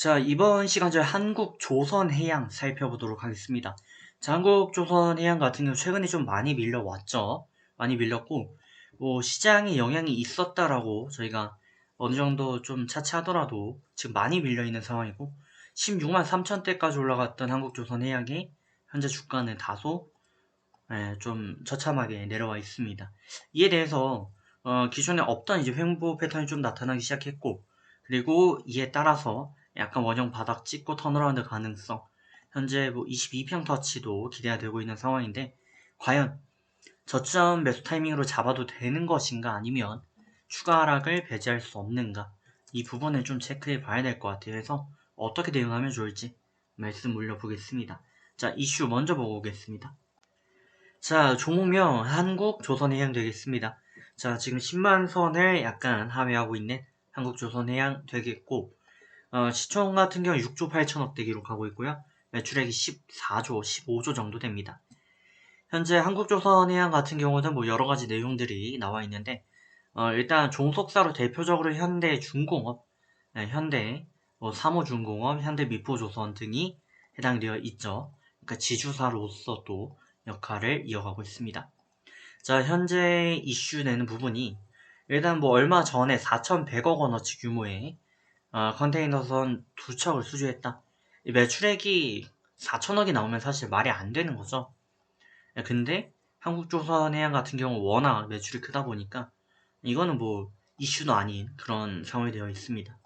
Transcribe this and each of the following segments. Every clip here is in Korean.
자, 이번 시간 저희 한국 조선 해양 살펴보도록 하겠습니다. 자, 한국 조선 해양 같은 경우 최근에 좀 많이 밀려왔죠. 많이 밀렸고, 뭐, 시장에 영향이 있었다라고 저희가 어느 정도 좀 차치하더라도 지금 많이 밀려있는 상황이고, 16만 3천 대까지 올라갔던 한국 조선 해양이 현재 주가는 다소 예, 좀 처참하게 내려와 있습니다. 이에 대해서 어, 기존에 없던 이제 횡보 패턴이 좀 나타나기 시작했고, 그리고 이에 따라서 약간 원형 바닥 찍고 턴어라운드 가능성, 현재 뭐 22평 터치도 기대가 되고 있는 상황인데, 과연 저점 매수 타이밍으로 잡아도 되는 것인가 아니면 추가 하락을 배제할 수 없는가 이 부분을 좀 체크해 봐야 될 것 같아요. 그래서 어떻게 대응하면 좋을지 말씀 올려보겠습니다. 자, 이슈 먼저 보고 오겠습니다. 자, 종목명 한국조선해양 되겠습니다. 자, 지금 10만 선을 약간 하회하고 있는 한국조선해양 되겠고, 어, 시총 같은 경우 6조 8천억대 기록하고 있고요. 매출액이 14조, 15조 정도 됩니다. 현재 한국조선해양 같은 경우는 뭐 여러 가지 내용들이 나와 있는데, 어, 일단 종속사로 대표적으로 현대 중공업, 네, 현대, 뭐 사모중공업, 현대 미포조선 등이 해당되어 있죠. 그러니까 지주사로서 또 역할을 이어가고 있습니다. 자, 현재 이슈 되는 부분이 일단 뭐 얼마 전에 4,100억 원어치 규모의 어, 컨테이너선 두 척을 수주했다. 매출액이 4천억이 나오면 사실 말이 안 되는 거죠. 근데 한국조선해양 같은 경우 워낙 매출이 크다 보니까 이거는 뭐 이슈도 아닌 그런 상황이 되어 있습니다.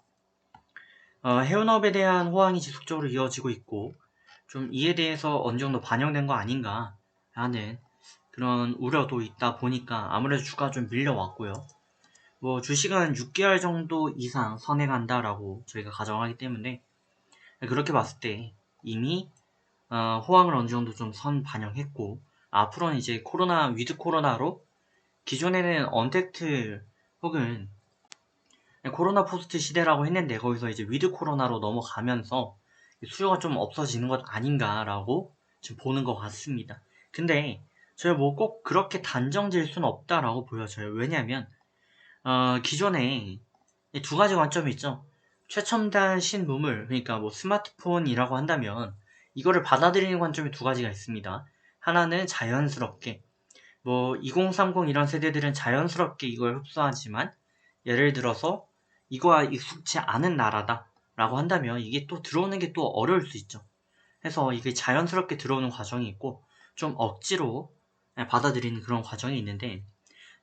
어, 해운업에 대한 호황이 지속적으로 이어지고 있고 좀 이에 대해서 어느 정도 반영된 거 아닌가 하는 그런 우려도 있다 보니까 아무래도 주가 좀 밀려왔고요. 뭐 주식은 6개월 정도 이상 선행한다라고 저희가 가정하기 때문에 그렇게 봤을 때 이미 어, 호황을 어느 정도 좀 선 반영했고 앞으로는 이제 코로나 위드 코로나로 기존에는 언택트 혹은 코로나 포스트 시대라고 했는데 거기서 이제 위드 코로나로 넘어가면서 수요가 좀 없어지는 것 아닌가라고 지금 보는 것 같습니다. 근데 저희 뭐 꼭 그렇게 단정 지을 수는 없다라고 보여져요. 왜냐하면 어, 기존에 두 가지 관점이 있죠. 최첨단 신문물, 그러니까 뭐 스마트폰이라고 한다면 이거를 받아들이는 관점이 두 가지가 있습니다. 하나는 자연스럽게 뭐 2030 이런 세대들은 자연스럽게 이걸 흡수하지만 예를 들어서 이거와 익숙치 않은 나라다 라고 한다면 이게 또 들어오는 게 또 어려울 수 있죠. 해서 이게 자연스럽게 들어오는 과정이 있고 좀 억지로 받아들이는 그런 과정이 있는데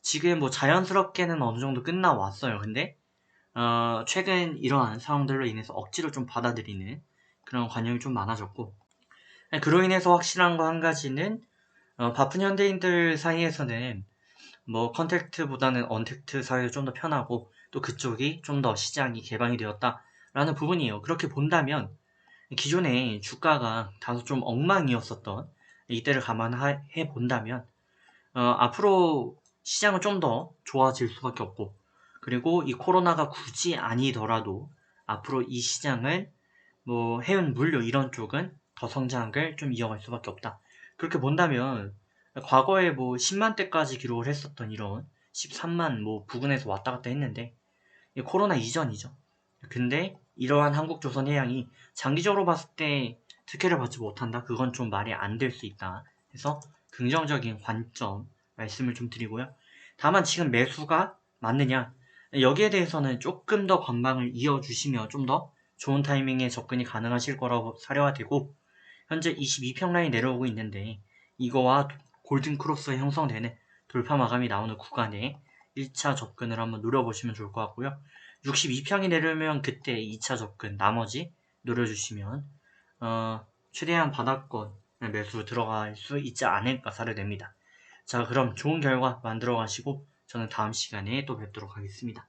지금 뭐 자연스럽게는 어느 정도 끝나왔어요. 근데 어, 최근 이러한 상황들로 인해서 억지로 좀 받아들이는 그런 관념이 좀 많아졌고 그로 인해서 확실한 거 한 가지는 어, 바쁜 현대인들 사이에서는 뭐 컨택트보다는 언택트 사회가 좀 더 편하고 또 그쪽이 좀 더 시장이 개방이 되었다라는 부분이에요. 그렇게 본다면 기존에 주가가 다소 좀 엉망이었었던 이때를 감안해 본다면 어, 앞으로 시장은 좀 더 좋아질 수밖에 없고 그리고 이 코로나가 굳이 아니더라도 앞으로 이 시장은 뭐 해운 물류 이런 쪽은 더 성장을 좀 이어갈 수밖에 없다. 그렇게 본다면 과거에 뭐 10만 대까지 기록을 했었던 이런 13만 뭐 부근에서 왔다 갔다 했는데 코로나 이전이죠. 근데 이러한 한국조선 해양이 장기적으로 봤을 때 특혜를 받지 못한다. 그건 좀 말이 안 될 수 있다. 그래서 긍정적인 관점 말씀을 좀 드리고요. 다만 지금 매수가 맞느냐 여기에 대해서는 조금 더 관망을 이어주시면 좀더 좋은 타이밍에 접근이 가능하실 거라고 사려가 되고 현재 22평 라인 내려오고 있는데 이거와 골든 크로스 형성되는 돌파 마감이 나오는 구간에 1차 접근을 한번 노려보시면 좋을 것 같고요. 62평이 내려오면 그때 2차 접근 나머지 노려주시면 어, 최대한 바닥권 매수 들어갈 수 있지 않을까 사례됩니다. 자 그럼 좋은 결과 만들어 가시고 저는 다음 시간에 또 뵙도록 하겠습니다.